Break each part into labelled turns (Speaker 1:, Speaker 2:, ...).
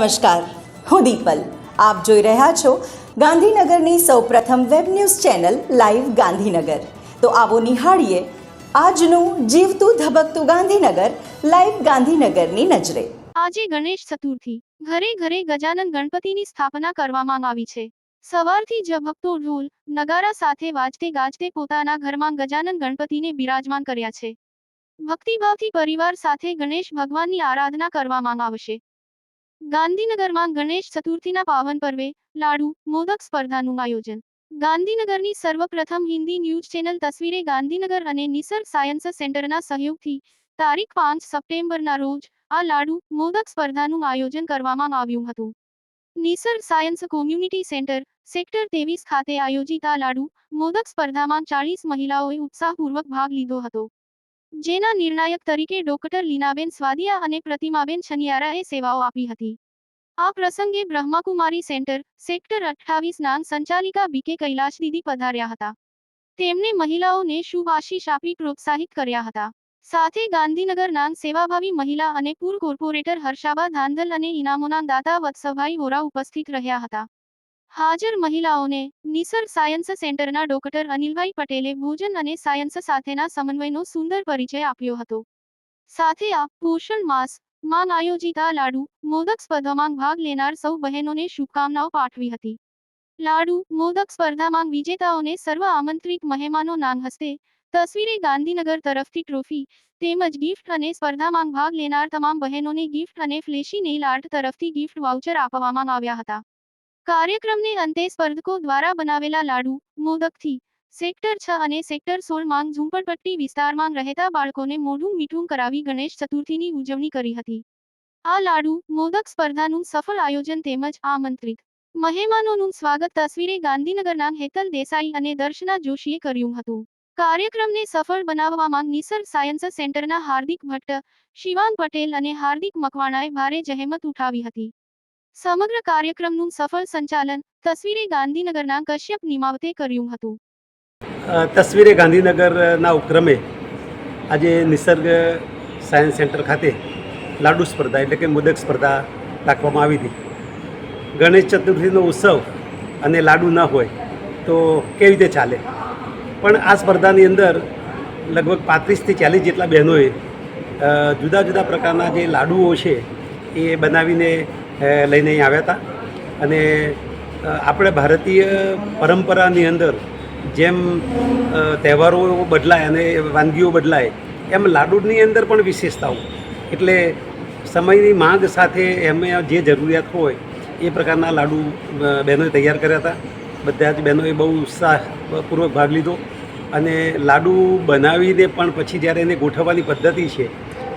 Speaker 1: નમસ્કાર, હું દીપલ. આપ જોઈ રહ્યા છો ગાંધીનગરની સૌપ્રથમ web news channel live Gandhinagar. તો આવો નિહાળીએ આજનું જીવતું ધબકતું ગાંધીનગર, લાઈવ ગાંધીનગરની નજરે.
Speaker 2: આજે ગણેશ ચતુર્થી. ઘરે ઘરે ગજાનન ગણપતિની સ્થાપના કરવામાં આવી છે. સવારથી જ ભક્તો ઢોલ, નગારા સાથે વાજતે ગાજતે પોતાના ઘરમાં ગજાનન ગણપતિને બિરાજમાન કર્યા છે. ભક્તિભાવથી પરિવાર સાથે ગણેશ ભગવાનની આરાધના કરવામાં આવશે. ગાંધીનગરમાં ગણેશ ચતુર્થીના પાવન પર્વે, લાડુ, મોદક સ્પર્ધાનું આયોજન. ગાંધીનગરની સર્વપ્રથમ હિન્દી ન્યૂઝ ચેનલ તસવીરે ગાંધીનગર અને નિસર્ગ સાયન્સ સેન્ટરના સહયોગથી તારીખ પાંચ સપ્ટેમ્બરના રોજ આ લાડુ, મોદક સ્પર્ધાનું આયોજન કરવામાં આવ્યું હતું. Nisarg science community centre, sector ત્રેવીસ ખાતે આયોજિત આ લાડુ, મોદક સ્પર્ધામાં ચાળીસ મહિલાઓએ ઉત્સાહપૂર્વક ભાગ લીધો હતો. જેના નિર્ણાયક તરીકે ડોક્ટર લીનાબેન સ્વાદિયા અને પ્રતિમાબેન છનિયારાએ સેવાઓ આપી હતી. આ પ્રસંગે બ્રહ્માકુમારી સેન્ટર સેક્ટર અઠ્ઠાવીસ નાન સંચાલિકા બીકે કૈલાશ દીદી પધાર્યા હતા. તેમણે મહિલાઓને શુભ આશીષ આપી પ્રોત્સાહિત કર્યા હતા. સાથે ગાંધીનગર નાંગ સેવાભાવી મહિલા અને પૂર કોર્પોરેટર હર્ષાબા ધાંધલ અને ઇનામોના દાતા વત્સભાઈ વોરા ઉપસ્થિત રહ્યા હતા. હાજર મહિલાઓને નિસર્ગ સાયન્સ સેન્ટરના ડોક્ટર અનિલભાઈ પટેલે ભોજન અને સાયન્સ સાથેના સમન્વયનો સુંદર પરિચય આપ્યો હતો. સાથે આ પોષણ માસમાં આયોજિત લાડુ મોદક સ્પર્ધામાં ભાગ લેનાર સૌ બહેનોને શુભકામનાઓ પાઠવી હતી. લાડુ મોદક સ્પર્ધામાં વિજેતાઓને સર્વ આમંત્રિત મહેમાનો નામ હસ્તે તસવીરે ગાંધીનગર તરફથી ટ્રોફી તેમજ ગિફ્ટ અને સ્પર્ધામાં ભાગ લેનાર તમામ બહેનોને ગિફ્ટ અને ફ્લેશી નેઇલ આર્ટ તરફથી ગિફ્ટ વાઉચર આપવામાં આવ્યા હતા. કાર્યક્રમને અંતે સ્પર્ધકો દ્વારા બનાવેલા લાડુ, મોદકથી, સેક્ટર છ અને સેક્ટર સોળ માંગ ઝુંપડપટ્ટી વિસ્તારમાં રહેતા બાળકોને મોઢું મીઠું કરાવી ગણેશ ચતુર્થીની ઉજવણી કરી હતી. આ લાડુ, મોદક સ્પર્ધાનું સફળ આયોજન તેમજ આમંત્રિત મહેમાનોનું સ્વાગત તસવીરે ગાંધીનગરના હેતલ દેસાઈ અને દર્શના જોશીએ કર્યું હતું. કાર્યક્રમને સફળ બનાવવામાં નિસર્ગ સાયન્સ સેન્ટરના હાર્દિક ભટ્ટ શિવાન પટેલ અને હાર્દિક મકવાણાએ ભારે જહેમત ઉઠાવી હતી. સમગ્ર કાર્યક્રમનું સફળ સંચાલન તસવીરે ગાંધીનગરના કશ્યપ નિમાવતે કર્યું હતું.
Speaker 3: તસવીરે ગાંધીનગરના ઉપક્રમે આજે નિસર્ગ સાયન્સ સેન્ટર ખાતે લાડુ સ્પર્ધા એટલે કે મોદક સ્પર્ધા રાખવામાં આવી હતી. ગણેશ ચતુર્થીનો ઉત્સવ અને લાડુ ન હોય તો કેવી રીતે ચાલે? પણ આ સ્પર્ધાની અંદર લગભગ પાંત્રીસથી ચાલીસ જેટલા બહેનોએ જુદા જુદા પ્રકારના જે લાડુઓ છે એ બનાવીને લઈને અહીં આવ્યા હતા. અને આપણે ભારતીય પરંપરાની અંદર જેમ તહેવારો બદલાય અને વાનગીઓ બદલાય, એમ લાડુની અંદર પણ વિશેષતાઓ. એટલે સમયની માંગ સાથે એમને જે જરૂરિયાત હોય, એ પ્રકારના લાડુ બહેનોએ તૈયાર કર્યા હતા. બધા જ બહેનોએ બહુ ઉત્સાહપૂર્વક ભાગ લીધો. અને લાડુ બનાવીને પણ પછી જ્યારે એને ગોઠવવાની પદ્ધતિ છે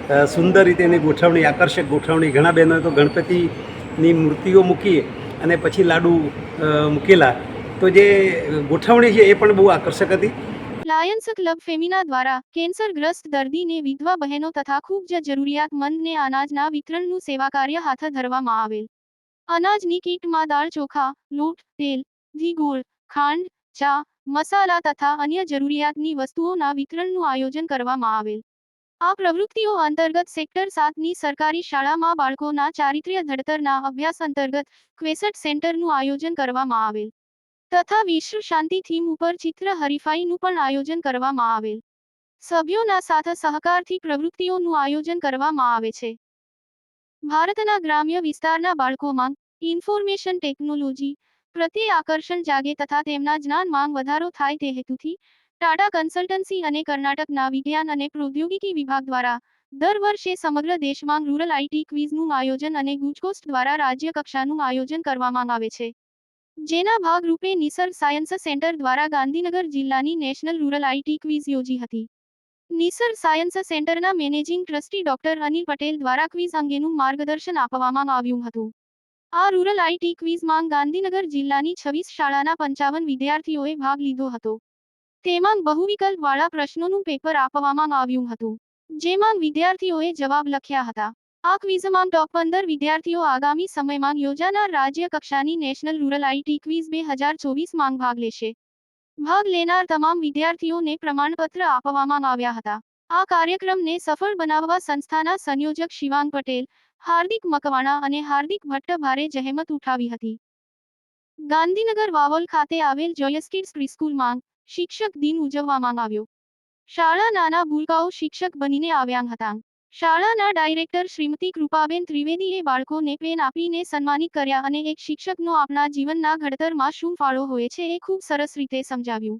Speaker 3: સુંદર રીતે એની ગોઠવણી, આકર્ષક ગોઠવણી. ઘણા બહેનોએ તો ગણપતિની મૂર્તિઓ મૂકી અને પછી લાડુ મૂકેલા. તો જે ગોઠવણી છે એ પણ બહુ આકર્ષક હતી.
Speaker 2: લાયન્સ ક્લબ ફેમિના દ્વારા કેન્સરગ્રસ્ત દર્દીને વિધવા બહેનો તથા ખૂબ જ જરૂરિયાતમંદને અનાજના વિતરણનું સેવા કાર્ય હાથ ધરવામાં આવેલ. અનાજની કીટમાં દાળ ચોખા, લોટ, તેલ, ઘી, ગોળ, ખાંડ, ચા, મસાલા તથા અન્ય જરૂરિયાતની વસ્તુઓના વિતરણનું આયોજન કરવામાં આવેલ. આ પ્રવૃત્તિઓ અંતર્ગત સેક્ટર સાતની સરકારી શાળામાં બાળકોના ચારિત્ર્ય ઘડતરના અભ્યાસ અંતર્ગત ક્વેસટ સેન્ટરનું આયોજન કરવામાં આવેલ. તથા વિશ્વ શાંતિ થીમ ઉપર ચિત્ર હરીફાઈનું પણ આયોજન કરવામાં આવેલ. સભ્યોના સાથે સહકારથી પ્રવૃત્તિઓનું આયોજન કરવામાં આવે છે. ભારતના ગ્રામ્ય વિસ્તારના બાળકોમાં ઇન્ફોર્મેશન ટેકનોલોજી પ્રત્યે આકર્ષણ જાગે તથા તેમના જ્ઞાનમાં વધારો થાય તે હેતુથી ટાટા કન્સલ્ટન્સી અને કર્ણાટકના વિજ્ઞાન અને પ્રૌદ્યોગિકી વિભાગ દ્વારા દર વર્ષે સમગ્ર દેશમાં રૂરલ આઈટી ક્વિઝનું આયોજન અને ગુજકોસ્ટ દ્વારા રાજ્ય કક્ષાનું આયોજન કરવામાં આવે છે. જેના ભાગરૂપે નિસર્ગ સાયન્સ સેન્ટર દ્વારા ગાંધીનગર જિલ્લાની નેશનલ રૂરલ આઈટી ક્વિઝ યોજી હતી. નિસર્ગ સાયન્સ સેન્ટરના managing trustee doctor Anil Patel દ્વારા ક્વિઝ અંગેનું માર્ગદર્શન આપવામાં આવ્યું હતું. આ રૂરલ આઈટી ક્વિઝમાં ગાંધીનગર જિલ્લાની છવ્વીસ શાળાના પંચાવન વિદ્યાર્થીઓએ ભાગ લીધો હતો. તેમાં બહુવિકલ્પ વાળા પ્રશ્નોનું પેપર આપવામાં આવ્યું હતું, જેમાં વિદ્યાર્થીઓએ જવાબ લખ્યા હતા. આ ક્વિઝમાં ટોપ પંદર વિદ્યાર્થીઓ આગામી સમયમાં યોજાનાર રાજ્ય કક્ષાની નેશનલ રૂરલ આઈટી ક્વિઝ બે હજાર ચોવીસમાં ભાગ લેશે. ભાગ લેનાર તમામ વિદ્યાર્થીઓને પ્રમાણપત્ર આપવામાં આવ્યા હતા. આ કાર્યક્રમને સફળ બનાવવા સંસ્થાના સંયોજક શિવાંગ પટેલ, હાર્દિક મકવાણા અને હાર્દિક ભટ્ટ ભારે જહેમત ઉઠાવી હતી. ગાંધીનગર વાવોલ ખાતે આવેલ જોયસ કિડ્સ પ્રીસ્કૂલમાં શિક્ષક દિન ઉજવવામાં આવ્યો. શાળા નાના ભૂલકાઓ શિક્ષક બનીને આવ્યા હતા. શાળાના ડાયરેક્ટર શ્રીમતી કૃપાબેન ત્રિવેદીએ બાળકોને પેન આપીને સન્માનિત કર્યા અને એક શિક્ષકનો આપણા જીવનના ઘડતરમાં શું ફાળો હોય છે એ ખૂબ સરસ રીતે સમજાવ્યું.